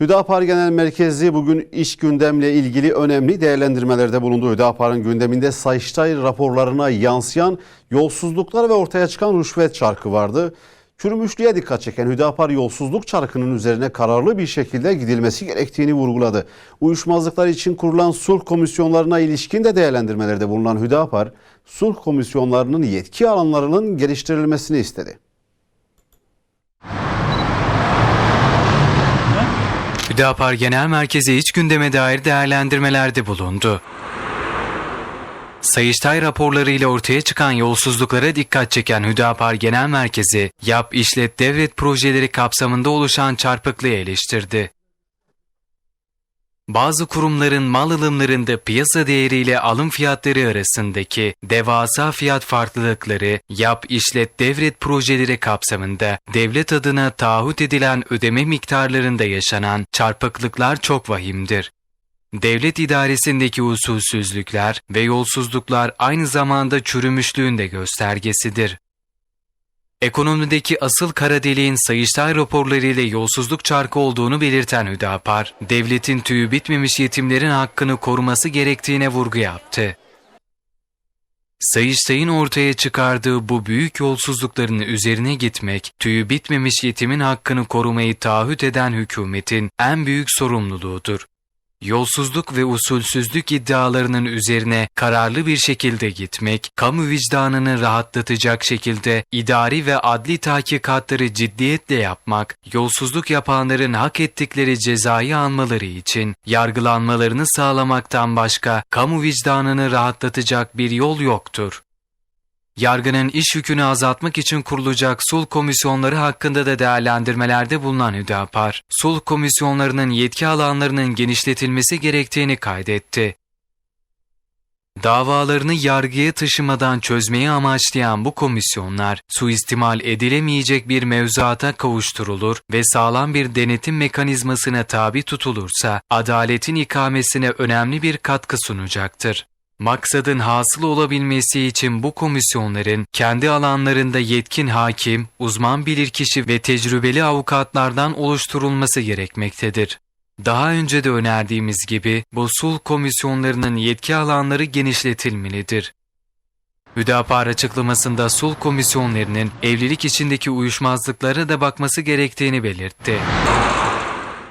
Hüdapar Genel Merkezi bugün iş gündemle ilgili önemli değerlendirmelerde bulundu. Hüdapar'ın gündeminde Sayıştay raporlarına yansıyan yolsuzluklar ve ortaya çıkan rüşvet çarkı vardı. Çürümüşlüğe dikkat çeken Hüdapar yolsuzluk çarkının üzerine kararlı bir şekilde gidilmesi gerektiğini vurguladı. Uyuşmazlıklar için kurulan sulh komisyonlarına ilişkin de değerlendirmelerde bulunan Hüdapar, sulh komisyonlarının yetki alanlarının geliştirilmesini istedi. Hüdapar Genel Merkezi iç gündeme dair değerlendirmelerde bulundu. Sayıştay raporlarıyla ortaya çıkan yolsuzluklara dikkat çeken Hüdapar Genel Merkezi, yap işlet devlet projeleri kapsamında oluşan çarpıklığı eleştirdi. Bazı kurumların mal alımlarında piyasa değeriyle alım fiyatları arasındaki devasa fiyat farklılıkları, yap işlet devlet projeleri kapsamında devlet adına taahhüt edilen ödeme miktarlarında yaşanan çarpıklıklar çok vahimdir. Devlet idaresindeki usulsüzlükler ve yolsuzluklar aynı zamanda çürümüşlüğün de göstergesidir. Ekonomideki asıl kara deliğin Sayıştay raporlarıyla yolsuzluk çarkı olduğunu belirten Hüdapar, devletin tüyü bitmemiş yetimlerin hakkını koruması gerektiğine vurgu yaptı. Sayıştay'ın ortaya çıkardığı bu büyük yolsuzlukların üzerine gitmek, tüyü bitmemiş yetimin hakkını korumayı taahhüt eden hükümetin en büyük sorumluluğudur. Yolsuzluk ve usulsüzlük iddialarının üzerine kararlı bir şekilde gitmek, kamu vicdanını rahatlatacak şekilde idari ve adli tahkikatları ciddiyetle yapmak, yolsuzluk yapanların hak ettikleri cezayı almaları için yargılanmalarını sağlamaktan başka kamu vicdanını rahatlatacak bir yol yoktur. Yargının iş yükünü azaltmak için kurulacak sulh komisyonları hakkında da değerlendirmelerde bulunan Hüdapar, sulh komisyonlarının yetki alanlarının genişletilmesi gerektiğini kaydetti. Davalarını yargıya taşımadan çözmeyi amaçlayan bu komisyonlar, suistimal edilemeyecek bir mevzuata kavuşturulur ve sağlam bir denetim mekanizmasına tabi tutulursa, adaletin ikamesine önemli bir katkı sunacaktır. Maksadın hasıl olabilmesi için bu komisyonların kendi alanlarında yetkin hakim, uzman bilirkişi ve tecrübeli avukatlardan oluşturulması gerekmektedir. Daha önce de önerdiğimiz gibi bu sulh komisyonlarının yetki alanları genişletilmelidir. Hüdapar açıklamasında sulh komisyonlarının evlilik içindeki uyuşmazlıklara da bakması gerektiğini belirtti.